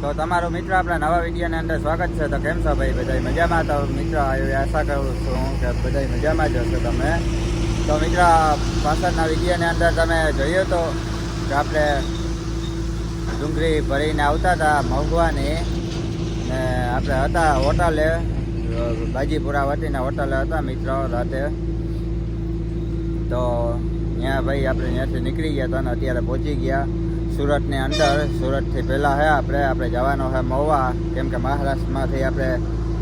તો તમારો મિત્ર આપણા નવા વિડીયોની અંદર સ્વાગત છે. તો કેમ છો ભાઈ? બધા મજામાં? તો મિત્ર એવી આશા કરું છું કે બધા મજામાં જ હશો તમે. તો મિત્ર, પાછળના વિડીયોની અંદર તમે જોયું તો કે આપણે ડુંગળી ભરીને આવતા હતા મહુવાની. ને આપણે હતા હોટલે, બાજીપુરા વતીના હોટલે હતા મિત્રો રાતે. તો ત્યાં ભાઈ આપણે ત્યાંથી નીકળી ગયા હતા અને અત્યારે પહોંચી ગયા. સુરતની અંદર, સુરતથી પહેલાં હે આપણે આપણે જવાનો છે મહુવા. કેમ કે મહારાષ્ટ્રમાંથી આપણે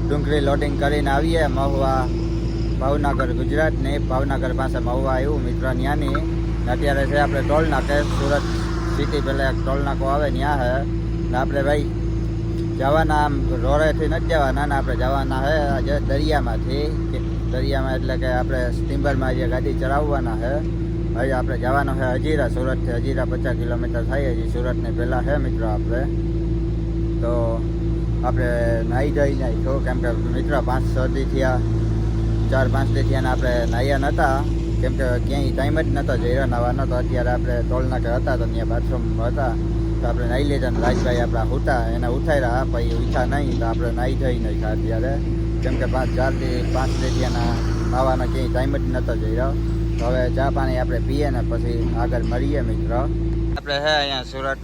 ડુંગળી લોડિંગ કરીને આવીએ. મહુવા ભાવનગર, ગુજરાતની. ભાવનગર પાસે મહુવા આવ્યું, મિત્ર ત્યાંની અત્યારે છે આપણે ટોલ નાકે સુરત સિટી પહેલાં એક ટોલ આવે ત્યાં છે ને આપણે ભાઈ જવાના આમ રોડેથી નથી જવાના ને આપણે જવાના છે આજે દરિયામાંથી. દરિયામાં એટલે કે આપણે સ્ટીમરમાં જે ગાડી ચલાવવાના છે હવે આપણે જવાનું છે હજીરા સુરતથી હજીરા પચાસ કિલોમીટર થાય હજી. સુરતને પહેલાં છે મિત્રો આપણે. તો આપણે નાહી જઈ છો. કેમ કે મિત્રો પાંચ છ દી થયા, ચાર પાંચ દી થયા આપણે નાહ્યા નહોતા કેમ કે ક્યાંય ટાઈમ જ નહોતો જઈ નાવાનો તો અત્યારે આપણે ટોલનાકે હતા તો ત્યાં બાથરૂમ હતા. તો આપણે નાહી લીધા ને રાજભાઈ આપણા હુતા, એને ઉઠાડ્યા પછી ઈચ્છા નહીં તો આપણે નાહી જઈ નહીં અત્યારે કેમ કે પાંચ, ચાર દી, પાંચ દી થયા નાવાનો ક્યાંય ટાઈમ જ નહોતો જઈ રહ્યો. તો હવે ચા પાણી આપણે પીએ ને પછી આગળ મળીએ મિત્ર. આપણે હે અહીંયા સુરત,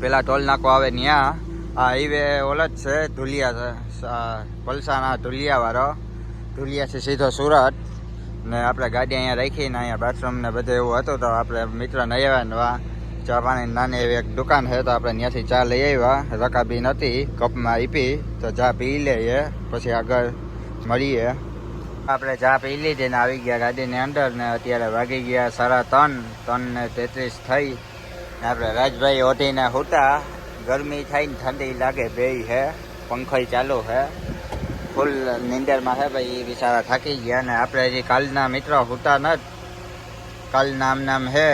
પેલા ટોલ નાકો આવે ત્યાં આ હાઈવે ઓલ જ છે, ધુલિયા પલસાના ધુલિયાવાળો ધુલિયાથી સીધો સુરત. ને આપણે ગાડી અહીંયા રાખીને અહીંયા બાથરૂમ ને બધું એવું હતું તો આપણે મિત્ર નહીં આવ્યા ચા પાણી નાની એવી એક દુકાન છે તો આપણે ત્યાંથી ચા લઈ આવ્યા. રકાબી નથી કપમાં આપી. તો ચા પી લઈએ, પછી આગળ મળીએ. આપણે ચા પી લીધી ને આવી ગયા ગાડીની અંદર ને અત્યારે વાગી ગયા સાડા ત્રણ ત્રણ ને તેત્રીસ થઈ. ને આપણે રાજભાઈ ઓઢીને હોતા. ગરમી થાય ને ઠંડી લાગે બે હે, પંખો ચાલુ હે. ફૂલ નિંદરમાં હે ભાઈ, એ બિચારા થાકી ગયા ને આપણે હજી કાલના મિત્રો હોતા ન કાલ નામ નામ હે.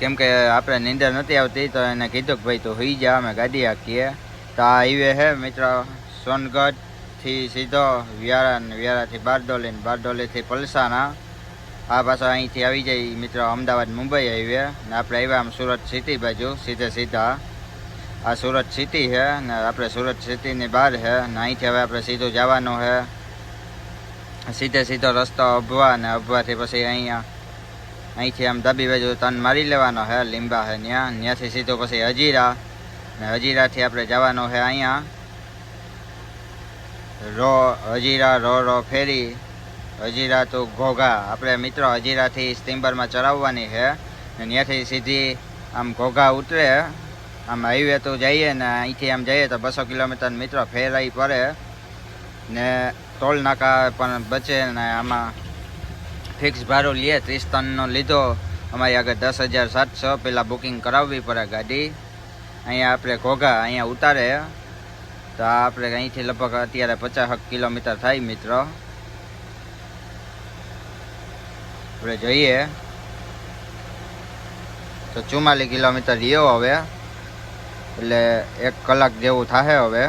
કેમ કે આપણે નીંદર નથી આવતી તો એને કીધું કે ભાઈ તું હોઈ જા, અમે ગાડી હાકીએ. તો આ હાઈવે હે મિત્રો, સોનગઢ. થી સીધો વ્યારા ને વ્યારાથી બારડોલી ને બારડોલીથી પલસાણા. આ પાછા અહીંથી આવી જાય મિત્રો અમદાવાદ મુંબઈ હાઈવે ને આપણે આવ્યા આમ સુરત સિટી બાજુ, સીધે સીધા. આ સુરત સિટી છે ને આપણે સુરત સિટીની બહાર છે ને અહીંથી હવે આપણે સીધું જવાનું છે સીધે સીધો રસ્તો અભવા ને અભવાથી પછી અહીંયા, અહીંથી આમ ડાબી બાજુ તન મારી લેવાનો છે લીંબા છે ત્યાં ત્યાંથી સીધું પછી હજીરા ને હજીરાથી આપણે જવાનું છે અહીંયા. Ro Hazira ro ro, ferry. Hazira તો ઘોઘા. આપણે મિત્રો હજીરાથી સ્ટીમ્બરમાં ચડાવવાની છે. ને ત્યાંથી સીધી આમ ઘોઘા ઉતરે. આમ હાઈવે તો જઈએ ને અહીંથી આમ જઈએ તો બસો કિલોમીટર મિત્રો ફેરાઈ પડે. ને ટોલ નાકા પણ બચે ને આમાં ફિક્સ ભાડું લઈએ ત્રીસ ટનનો લીધો. અમારી આગળ દસ હજાર સાતસો. પહેલાં બુકિંગ કરાવવી પડે ગાડી. અહીંયા આપણે ઘોઘા અહીંયા ઉતારે. તો આપણે અહીંથી લગભગ અત્યારે પચાસ કિલોમીટર થાય મિત્રો. આપણે જઈએ. તો ચુમ્માલીસ કિલોમીટર રહ્યો હવે. એટલે એક કલાક જેવું થશે હવે.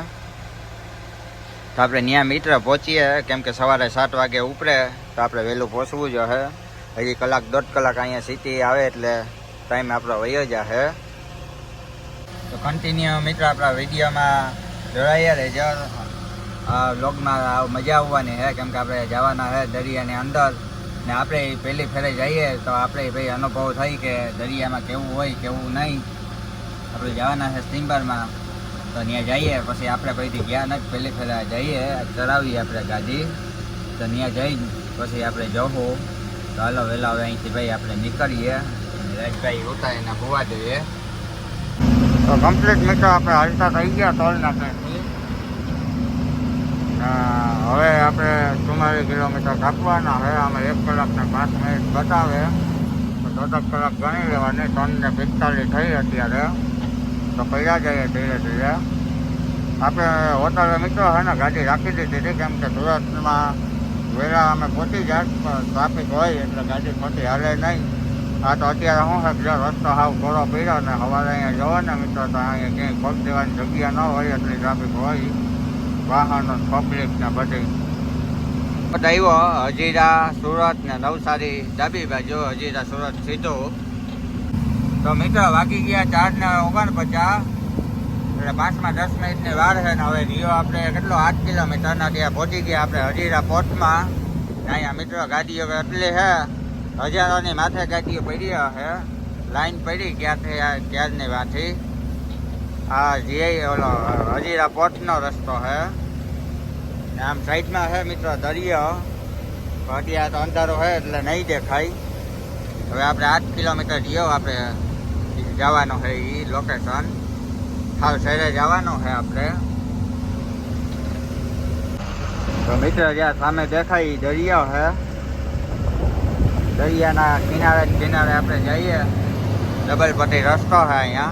તો આપણે ત્યાં મિત્ર પહોંચીએ. કેમ કે સવારે સાત વાગે ઉપરે. તો આપણે વહેલું પહોંચવું જ હશે હજી કલાક, દોઢ કલાક અહીંયા સિટી આવે એટલે ટાઈમ આપણો વયો જશે તો કન્ટિન્યુ મિત્ર આપણા વિડીયોમાં. જોડાયા રહેજો વ્લોગમાં મજા આવવાની છે, કેમ કે આપણે જવાના હે દરિયાની અંદર. ને આપણે પહેલી ફેરે જઈએ, તો આપણે ભાઈ અનુભવ થઈ કે દરિયામાં કેવું હોય, કેવું નહીં. આપણે જવાના છે સ્ટીમ્બરમાં તો ત્યાં જઈએ, પછી આપણે પછી ગયા નથી પહેલી ફેરે જઈએ ચલાવીએ આપણે ગાડી. તો ત્યાં જઈ પછી આપણે જવું. તો હાલો, વહેલા હવે અહીંથી ભાઈ આપણે નીકળીએ. રાજભાઈ ઉતા એને હોવા જોઈએ. તો કમ્પ્લીટ મિત્રો આપણે હાલતા થઈ ગયા ટોલ નાકેથી હવે આપણે ચુમ્માલીસ કિલોમીટર કાપવાના. છે આમાં એક કલાક ને પાંચ મિનિટ બતાવે. તો દોઢ કલાક ગણી લેવાની ત્રણ ને પિસ્તાલીસ થઈ અત્યારે. તો પહેલાં જઈએ ધીરે ધીરે. આપણે હોટલ મિત્રો છે ને ગાડી રાખી દીધી હતી, કેમ કે સુરતમાં વહેલા અમે પહોંચી જાય ટ્રાફિક હોય એટલે ગાડી ખોટી હાલે નહીં. આ તો અત્યારે શું છે જો રસ્તો હાવ ઘોડો પીડ્યો ને સવારે અહીંયા જવો ને મિત્રો તો અહીંયા ક્યાંય પગ દેવાની જગ્યા ન હોય એટલી ટ્રાફિક હોય. વાહનો પબ્લિક ને બધી. આવ્યો, હજીરા, સુરત ને નવસારી ડાબી બાજુ હજીરા, સુરત સીધો. તો મિત્રો વાગી ગયા ચાર ને ઓગણપચાસ. એટલે પાંચમાં દસ મિનિટની વાર છે ને હવે રિયો આપણે કેટલો આઠ કિલોમીટરના ત્યાં પહોંચી ગયા આપણે હજીરા પોર્ટમાં. અહીંયા મિત્રો ગાડીઓ એટલી છે? હજારોની માથે ગાડીઓ પડી છે લાઈન પડી ક્યાંથી આ ક્યારની વાંથી આ જે ઓલો હજીરા પોર્ટનો રસ્તો છે ને આમ સાઈડમાં છે મિત્રો દરિયો. પણ અત્યારે તો અંધારો છે એટલે નહીં દેખાય. હવે આપણે આઠ કિલોમીટર રહ્યો આપણે. જવાનું છે એ લોકેશન હાલ શહેરે જવાનું છે આપણે. તો મિત્ર જ્યાં સામે દેખાય ઈ દરિયો છે દરિયાના કિનારે ને કિનારે આપણે જઈએ. ડબલ પટ્ટી રસ્તો છે અહીંયા.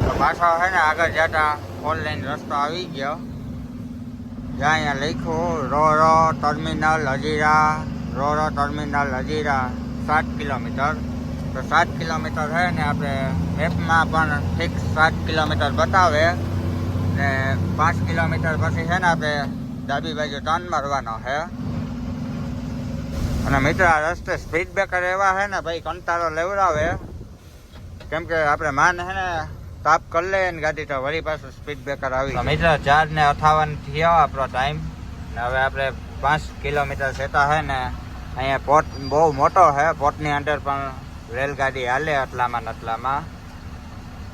તો પાછો છે ને આગળ જતા ફોર લાઈન રસ્તો આવી ગયો. જ્યાં અહીંયા લખ્યું ro ro terminal Hazira ro ro terminal Hazira, સાત કિલોમીટર. તો સાત કિલોમીટર છે ને આપણે મેપમાં પણ ફિક્સ સાત કિલોમીટર બતાવે. ને પાંચ કિલોમીટર પછી છે ને આપણે ડાબી બાજુ ટર્ન મારવાનો છે. અને મિત્ર આ રસ્તે સ્પીડ બ્રેકર એવા છે ને ભાઈ કંટાળો લેવડાવે. કેમ કે આપણે માન છે ને તાપ કરી લે ને ગાડી તો વળી પાછું સ્પીડ બ્રેકર આવી મિત્ર ચાર ને અઠાવન થયો આપણો ટાઈમ ને હવે આપણે પાંચ કિલોમીટર સેતા છે ને અહીંયા પોર્ટ બહુ મોટો છે પોર્ટની અંદર પણ રેલગાડી હાલે આટલામાં ને આટલામાં.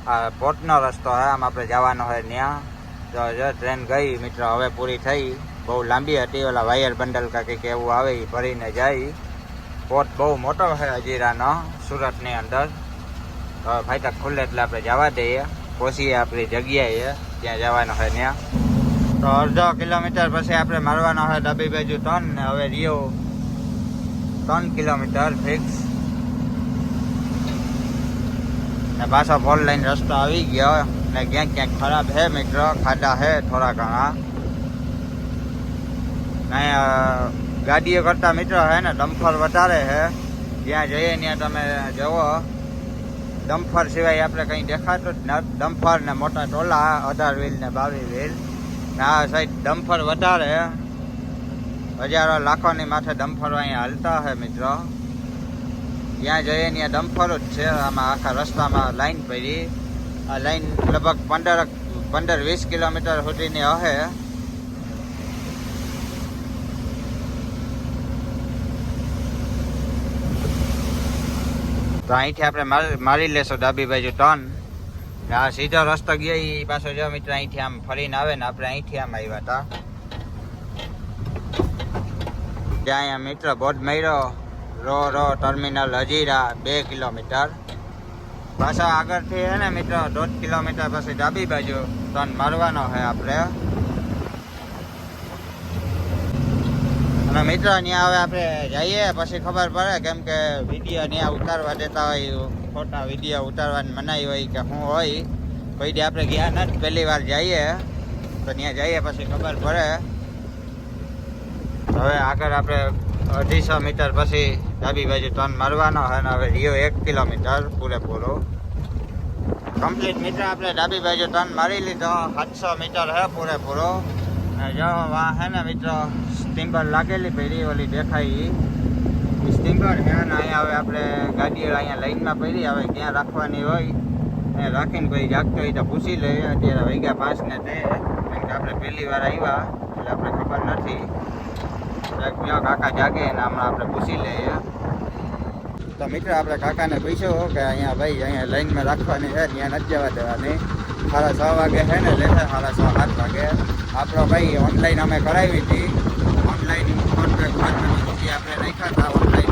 આ પોર્ટનો રસ્તો છે આમ આપણે જવાનો હોય ત્યાં તો જો ટ્રેન ગઈ મિત્ર હવે પૂરી થઈ. બહુ લાંબી હતી, ઓલા વાયર બંડલ કા કંઈક એવું આવે એ ભરીને જાય પોર્ટ બહુ મોટો છે હજીરાનો સુરતની અંદર. તો ફાટક ખુલ્લે એટલે આપણે જવા દઈએ. પહોંચીએ આપણી જગ્યાએ ત્યાં જવાનું હોય ત્યાં. તો અડધો કિલોમીટર પછી આપણે મારવાનો હોય ડાબી બાજુ ત્રણ ને હવે રિયો ત્રણ કિલોમીટર ફિક્સ ને પાછો ફોર લાઈન રસ્તો આવી ગયો. ને ક્યાંક ક્યાંક ખરાબ છે મિત્ર, ખાડા છે થોડા ઘણા. ને અહીંયા ગાડીઓ કરતા મિત્ર છે ને, ડમ્ફર વધારે છે જ્યાં જઈએ ત્યાં તમે જવો ડમ્ફર સિવાય આપણે કંઈ દેખાતું જ નથી ડમ્ફર ને મોટા ટોલા, અઢાર વ્હીલ ને બાવીસ વ્હીલ. ને આ સાઈડ ડમ્ફર વધારે હજારો લાખોની માથે ડમ્ફરો અહીંયા હાલતા છે મિત્રો. ત્યાં જઈએ ત્યાં ડમ્ફર જ છે. આમાં આખા રસ્તામાં લાઈન પડી. આ લાઈન લગભગ પંદર પંદર વીસ કિલોમીટર સુધીની હશે તો અહીંથી આપણે માર- લેશું ડાબી બાજુ ટર્ન આ સીધો રસ્તો ગયો એ પાછો જો મિત્ર, અહીંથી આમ ફરીને આવે ને આપણે અહીંથી આમ આવ્યા હતા ત્યાં અહીંયા મિત્ર બોર્ડ માર્યો. રો રો, ટર્મિનલ હજીરા, બે કિલોમીટર. પાછા આગળથી હે ને મિત્ર, દોઢ કિલોમીટર પછી ડાબી બાજુ ટર્ન મારવાનો છે આપણે. અને મિત્ર ત્યાં હવે આપણે જઈએ, પછી ખબર પડે કેમ કે વીડિયો ત્યાં ઉતારવા દેતા હોય, ખોટા વીડિયો ઉતારવાની મનાઈ હોય કે શું હોય. કોઈ આપણે ગયા નથી, પહેલી વાર જઈએ, તો ત્યાં જઈએ, પછી ખબર પડે. હવે આગળ આપણે અઢીસો મીટર પછી ડાબી બાજુ ટર્ન મારવાનો હોય અને હવે રિયો એક કિલોમીટર પૂરેપૂરો. કમ્પ્લીટ મીટર આપણે ડાબી બાજુ ટર્ન મારી લીધો, સાતસો મીટર હે પૂરેપૂરો. જો વાં હે ને મિત્રો સ્ટીમ્બર લાગેલી પડી, ઓલી દેખાય ઈ સ્ટીમ્બર છે ને અહીંયા હવે આપણે ગાડીઓ અહીંયા લાઈનમાં પડી, હવે ક્યાં રાખવાની હોય, એ રાખીને પછી જાગતો હોય તો પૂછી લઈએ. અત્યારે વાગ્યા પાંચ ને તે, કેમ કે આપણે પહેલી વાર આવ્યા, એટલે આપણે ખબર નથી. એક કયો કાકા જાગે ને હમણાં આપણે પૂછી લઈએ. તો મિત્ર, આપણે કાકાને પૂછ્યું કે અહીંયા ભાઈ, અહીંયા લાઈનમાં રાખવાની છે, ત્યાં નથી જવા દેવાની. સાડા છ વાગે છે ને લેશે સાડા છ, સાત વાગે આપણો ભાઈ ઓનલાઈન અમે કરાવી હતી. ઓનલાઈન ફોન પે આપણે રાખ્યા હતા ઓનલાઈન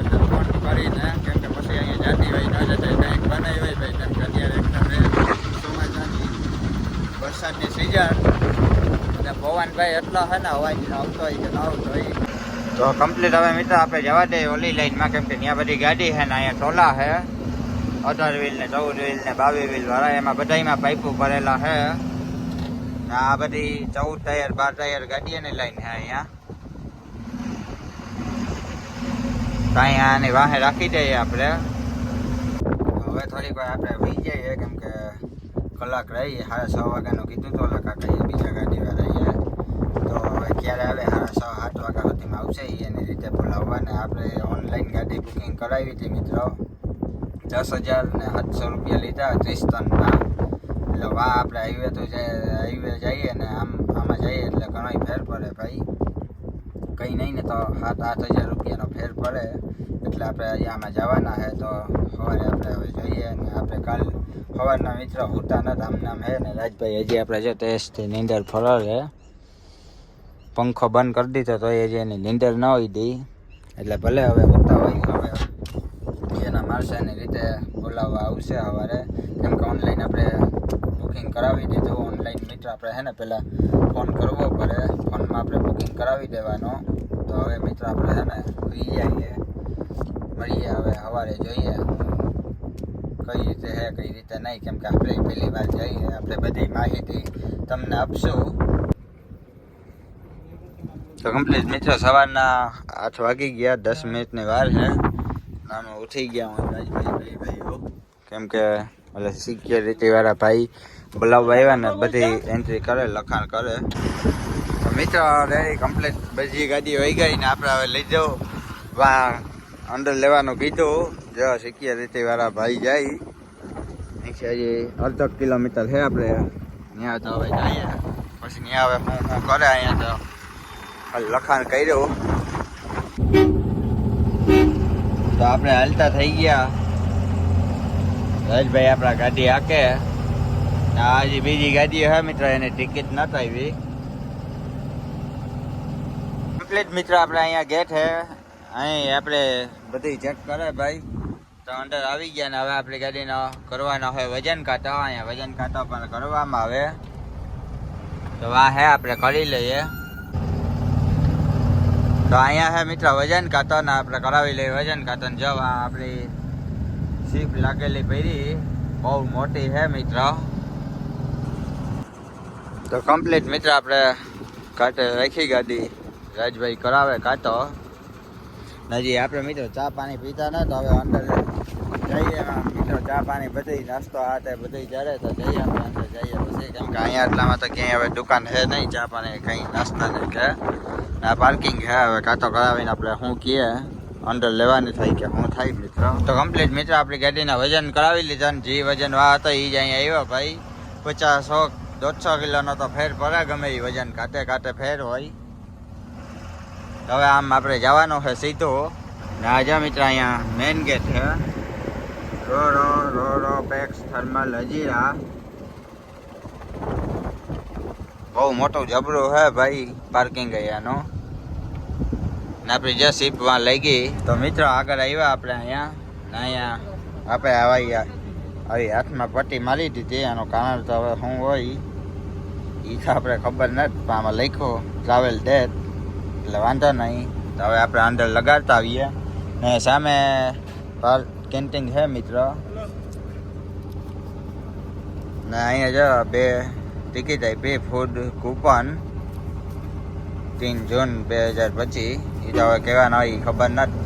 એટલે ફોન કરીને, કેમ પછી અહીંયા જાતી હોય અત્યારે વરસાદની સિઝન અને પવનભાઈ એટલો છે ને અવાજ આવતો હોય કે આવતો હોય. તો કમ્પ્લીટ હવે મિત્ર, આપણે જવા દઈએ ઓલી લાઈનમાં કેમ કે ત્યાં બધી ગાડી છે ને, અહીંયા ટોલા છે. અઢાર વ્હીલ ને ચૌદ વ્હીલ ને બાવીસ વ્હીલ ભરાય એમાં બધામાં પાઇપો ભરેલા છે આ બધી ચૌદ ટાયર, બાર ટાયર ગાડીઓની લાઈન છે અહીંયા. કાંઈ આની વાહે રાખી દઈએ આપણે. હવે થોડીક વાર આપણે વહી જઈએ, કેમ કે કલાક રહીએ સાડા છ વાગ્યાનું કીધું તો ઓલા કહીએ, બીજા ગાડી વાળાએ તો હવે ક્યારે આવે? સાડા છ આઠ વાગ્યા સુધીમાં આવશે એની રીતે બોલાવવા ને આપણે ઓનલાઈન ગાડી બુકિંગ કરાવી હતી મિત્રો. દસ હજાર ને સાતસો રૂપિયા લીધા, ત્રીસ એટલે વાહ, આપણે હાઈવે તો હાઈવે જઈએ ને આમ, આમાં જઈએ એટલે ઘણો ફેર પડે ભાઈ. કંઈ નહીં ને તો સાત આઠ હજાર રૂપિયાનો ફેર પડે. એટલે આપણે અહીંયામાં જવાના છે તો સવારે આપણે હવે જઈએ ને આપણે કાલ સવારના મિત્ર હોતા નથી આમ નામ હે ને રાજભાઈ હજી આપણે છે ટેસ્ટથી નીંદર ફરર છે પંખો બંધ કરી દીધો તો એ જે એની નીંદર ન હોય દી એટલે ભલે હવે હોતા હોય માણસો એની રીતે બોલાવવા આવશે સવારે. કેમ કે ઓનલાઈન આપણે બુકિંગ કરાવી દીધું. ઓનલાઈન મિત્ર આપણે હે ને પહેલાં ફોન કરવો પડે. ફોનમાં આપણે બુકિંગ કરાવી દેવાનો. તો હવે મિત્ર આપણે હે ને સુઈ જઈએ મળીએ હવે સવારે જોઈએ. કઈ રીતે હે, કઈ રીતે નહીં. કેમ કે આપણે પહેલી વાર જઈએ. આપણે બધી માહિતી તમને આપશું. તો કમ્પ્લીટ મિત્રો, સવારના આઠ વાગી ગયા. દસ મિનિટની વાર છે અમે ઉઠી ગયા હું રાજભાઈ ભાઈ ભાઈઓ. કેમ કે એટલે સિક્યોરિટી વાળા ભાઈ બોલાવવા આવ્યા ને બધી એન્ટ્રી કરે, લખાણ કરે. મિત્ર રેડી કમ્પ્લીટ બધી ગાડી વહી ગઈ ને આપણે હવે લઈ જાઓ. વા અંદર લેવાનું કીધું. જો સિક્યોરિટી વાળા ભાઈ જાય. અહીંથી હજી અડધો કિલોમીટર છે આપણે. ત્યાં તો હવે જઈએ. પછી ત્યાં હવે હું હું કરે અહીંયા તો. લખાણ કર્યું. તો આપણે હાલતા થઈ ગયા. રાજભાઈ આપણા ગાડી હાકે. આજે બીજી ગાડી હે મિત્ર, એની ટિકિટ નતા આવી. કમ્પ્લીટ મિત્ર, આપણે અહીંયા ગેટ હે. અહીં આપણે બધી ચેક કરે ભાઈ. તો અંદર આવી ગયા ને હવે આપણી ગાડીનો કરવાનો હોય વજન કાંટો. અહીંયા વજન કાંટો પણ કરવામાં આવે. તો આ હે, આપણે કરી લઈએ. તો અહીંયા હે મિત્ર વજન કાતન આપણે કરાવી લઈએ વજન કાતન જવા. આપણી સીપ લાગેલી પહેરી બહુ મોટી છે મિત્ર. તો કમ્પ્લીટ મિત્ર આપણે કાટે રાખી ગાડી રાજભાઈ કરાવે કાતો હજી આપણે મિત્રો ચા પાણી પીતા ન તો હવે અંદર જઈએ એમાં મિત્રો, ચા પાણી બધી નાસ્તો આ તે બધી જરે તો જઈએ આપણે અંદર જઈએ પછી. કેમ કે અહીંયા એટલામાં તો ક્યાંય હવે દુકાન છે નહીં, ચા પાણી કંઈ નાસ્તા નહીં છે. આ પાર્કિંગ છે હવે કાંતો કરાવીને આપણે શું કહીએ અંદર લેવાની થાય કે શું થાય મિત્રો. તો કમ્પ્લીટ મિત્રો, આપણી ગાડીના વજન કરાવી લીધા ને જે વજન વા હતો એ જ અહીંયા આવ્યો ભાઈ. પચાસ સો દોઢસો કિલોનો તો ફેર પડે ગમે એ વજન, કાંટે કાંટે ફેર હોય. હવે આમ આપણે જવાનું છે સીધું. ને આજે મિત્ર, અહીંયા મેઇન ગેટ છે. Ro ro ro ro, pax thermal બહુ મોટું જબરો હે ભાઈ પાર્કિંગ અહીંયાનો. ને આપણી જે સીપમાં લઈ ગઈ. તો મિત્રો આગળ આવ્યા આપણે અહીંયા. ને અહીંયા આપણે આવી આવી હાથમાં પટ્ટી મારી દીધી. એનું કારણ તો હવે શું હોય એ તો આપણે ખબર નથી, પણ આમાં લખ્યો ટ્રાવેલ ડેટ એટલે વાંધો નહીં. તો હવે આપણે અંદર લગાડતા આવીએ. ને સામે કેન્ટીન છે, મિત્ર. ને અહીંયા જો બે ટિકિટ આપી ફૂડ કૂપન ત્રણ જૂન બે હજાર પચીસ. એ તો હવે કહેવાના હોય ખબર નથી.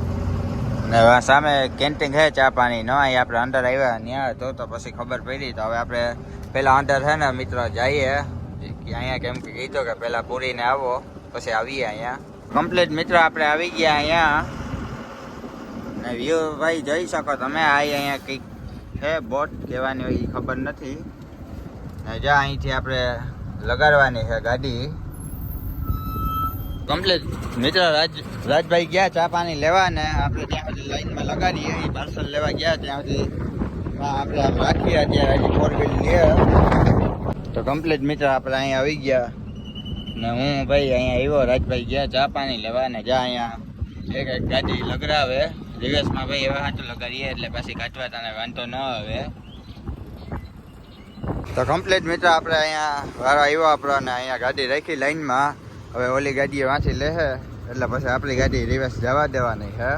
ને સામે કેન્ટીન છે, ચા પાણી ન અહીં આપણે અંદર આવ્યા ત્યાં તો તો પછી ખબર પડી. તો હવે આપણે પહેલાં અંદર છે ને, મિત્રો, જઈએ. અહીંયા કેમ કે કીધું કે પહેલાં પૂરીને આવો, પછી આવીએ અહીંયા. કમ્પ્લીટ મિત્રો, આપણે આવી ગયા અહીંયા. ને વ્યૂ ભાઈ જોઈ શકો તમે, આ અહીંયા કંઈક છે બોટ કહેવાની હોય એ ખબર નથી. ને જ્યાં અહીંથી આપણે લગાડવાની છે ગાડી. કમ્પ્લીટ મિત્ર રાજ, રાજભાઈ ગયા ચા પાણી લેવા ને આપણે ત્યાં સુધી લાઈનમાં લગાડીએ એ પાર્સલ લેવા ગયા ત્યાં સુધી. આપણે આમ રાખીએ અત્યારે, હજી ફોર વ્હીલ લે તો કમ્પ્લીટ મિત્ર આપણે અહીંયા આવી ગયા. ને હું ભાઈ અહીંયા આવ્યો, રાજભાઈ ગયા ચા પાણી લેવા ને જ્યાં અહીંયા એક એક ગાડી લગડાવે. દિવસમાં ભાઈ એવા હાથું લગાડીએ એટલે પછી કાચવા તને વાંધો ન આવે. તો કમ્પ્લીટ મિત્ર, આપણે અહીંયા વારો આવ્યો આપણો ને અહીંયા ગાડી રાખી લાઈનમાં. હવે ઓલી ગાડીએ વાંચી લે એટલે પછી આપણી ગાડી રિવર્સ જવા દેવાની છે